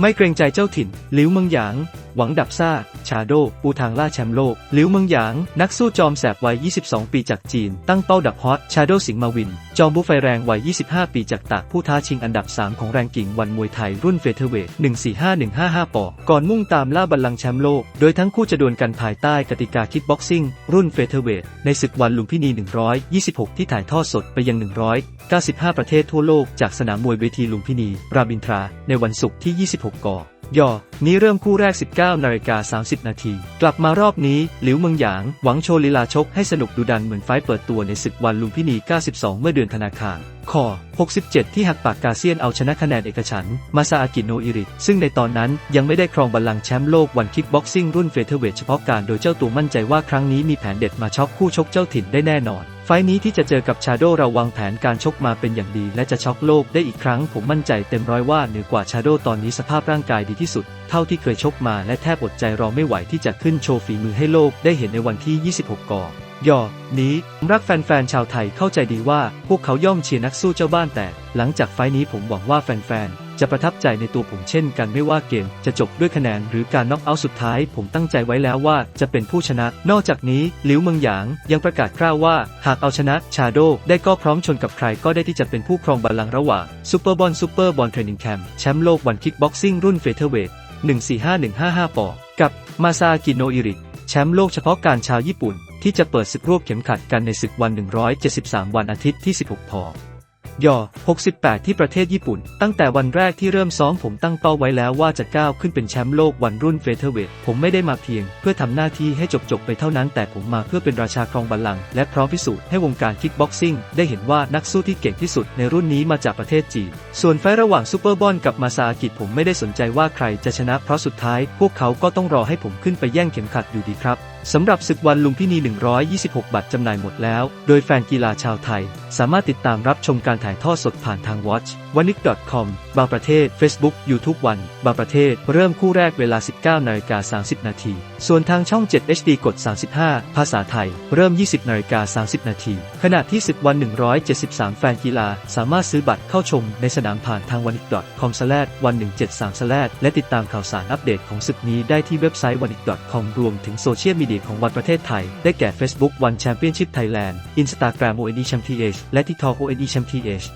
ไม่เกรงใจเจ้าถิ่น หลิวเมืองหยาง หวังดับซ่า ชาโด ปูทางล่าแชมป์โลก หลิวเมืองหยาง นักสู้จอมแสบวัย 22 ปีจากจีน ตั้งเป้าดับฮอต ชาโดสิงห์มาวิน จอมบุฟไฟแรงวัย 25 ปีจากตากผู้ท้าชิงอันดับ 3 ของแรงกิ่งวันมวยไทยรุ่นเฟเธอร์เวท145155 ปอก่อนมุ่งตามล่าบัลลังก์แชมป์โลก โดยทั้งคู่จะดวลกันภายใต้กติกาคิกบ็อกซิ่งรุ่นเฟเธอร์เวทในศึกวันลุมพินี 126 ที่ถ่ายทอดสดไปยัง 195 ประเทศทั่วโลกจากสนามมวยเวทีลุมพินี รามินทรา ในวันศุกร์ที่ 26 ก ยอนี้เริ่มคู่แรก 19นาฬิกา30 นาที กลับมารอบนี้ หลิวเมืองหยาง หวังโชว์ลีลาชกให้สนุกดูดันเหมือนไฟเปิดตัวในศึกวันลุมพินี 92 เมื่อเดือนธนาคารคอ67 ที่หักปากกาเซียนเอาชนะคะแนนเอกฉันมาซาอากิโนอิริ ซึ่งในตอนนั้นยังไม่ได้ครองบัลลังก์แชมป์โลกวันคิกบ็อกซิ่งรุ่นเฟเธอร์เวทเฉพาะการโดยเจ้าตัวมั่นใจว่าครั้งนี้มีแผนเด็ดมาช็อกคู่ชกเจ้าถิ่นได้แน่นอน ฟนี้ที่จะเจอกับชาโดเราวางแผนการชกมาเป็นอย่างดี และจะช็อกโลกได้อีกครั้ง ผมมั่นใจเต็มร้อยว่าเหนือกว่าชาโดตอนนี้สภาพร่างกายดีที่สุด เท่าที่เคยชกมาและแทบอดใจรอไม่ไหวที่จะขึ้นโชว์ฝีมือให้โลกได้เห็นในวันที่ 26กอ ยอนี้ผมรักแฟนๆ ชาวไทยเข้าใจดีว่าพวกเขาย่อมเชียร์นักสู้เจ้าบ้านแต่ หลังจากไฟล์นี้ผมหวังว่าแฟนๆ จะประทับใจในตัวผมเช่นกันไม่ว่าเกม จะจบด้วยคะแนนหรือการน็อกเอาท์สุดท้าย ผมตั้งใจไว้แล้วว่าจะเป็นผู้ชนะ นอกจากนี้หลิวเมืองหยางยังประกาศกล้าวว่า หากเอาชนะชาโดได้ก็พร้อมชนกับใครก็ได้ที่จะเป็นผู้ครองบัลลังก์ระหว่างซูเปอร์บอลซูเปอร์บอลเทรนนิ่งแคมป์แชมป์โลกวันคิกบ็อกซิ่งรุ่นเฟเธอร์เวท145155ปอกับมาซากิโนอิริแชมป์โลกเฉพาะการชาวญี่ปุ่น ที่จะเปิดศึกรวบเข็มขัดกันในศึกวัน 173 วันอาทิตย์ที่ 16พย68 ที่ประเทศญี่ปุ่น ตั้งแต่วันแรกที่เริ่มซ้อมผมตั้งเป้าไว้แล้วว่าจะก้าวขึ้นเป็นแชมป์โลกวันรุ่นเฟเธอร์เวทผมไม่ได้มาเพียง เพื่อทำหน้าที่ให้จบๆไปเท่านั้น แต่ผมมาเพื่อเป็นราชาครองบัลลังก์และพร้อมพิสูจน์ให้วงการคิกบ็อกซิ่งได้เห็นว่านักสู้ที่เก่งที่สุดในรุ่นนี้มาจากประเทศจีน ส่วนไฟระหว่างซูเปอร์บอลกับมาซาอากิผมไม่ได้สนใจว่าใครจะชนะเพราะสุดท้าย พวกเขาก็ต้องรอให้ผมขึ้นไปแย่งเข็มขัดอยู่ดีครับสำหรับศึกวันลุมพินี 126 บัตรจำหน่ายหมดแล้ว โดยแฟนกีฬาชาวไทย สามารถติดตามรับชมการถ่ายทอดสดผ่านทาง watch w a n i k com บางประเทศ Facebook YouTube วัน บางประเทศ เริ่มคู่แรกเวลา 19นาฬิกา30 นาที ส่วนทางช่อง 7 HD กด 35 ภาษาไทย เริ่ม 20นาฬิกา30 นาที ขณะที่ศึกวัน 173 แฟนกีฬา สามารถซื้อบัตรเข้าชมในสนามผ่านทาง w a n i k com วัน173และติดตามข่าวสารอัปเดตของศึกนี้ได้ที่เว็บไซต์ w a n i k com รวมถึงโซเชียลมีเดียของวันประเทศไทย ได้แก่ Facebook One Championship Thailand Instagram ONE Champ TH และ TikTok ONE Champ TH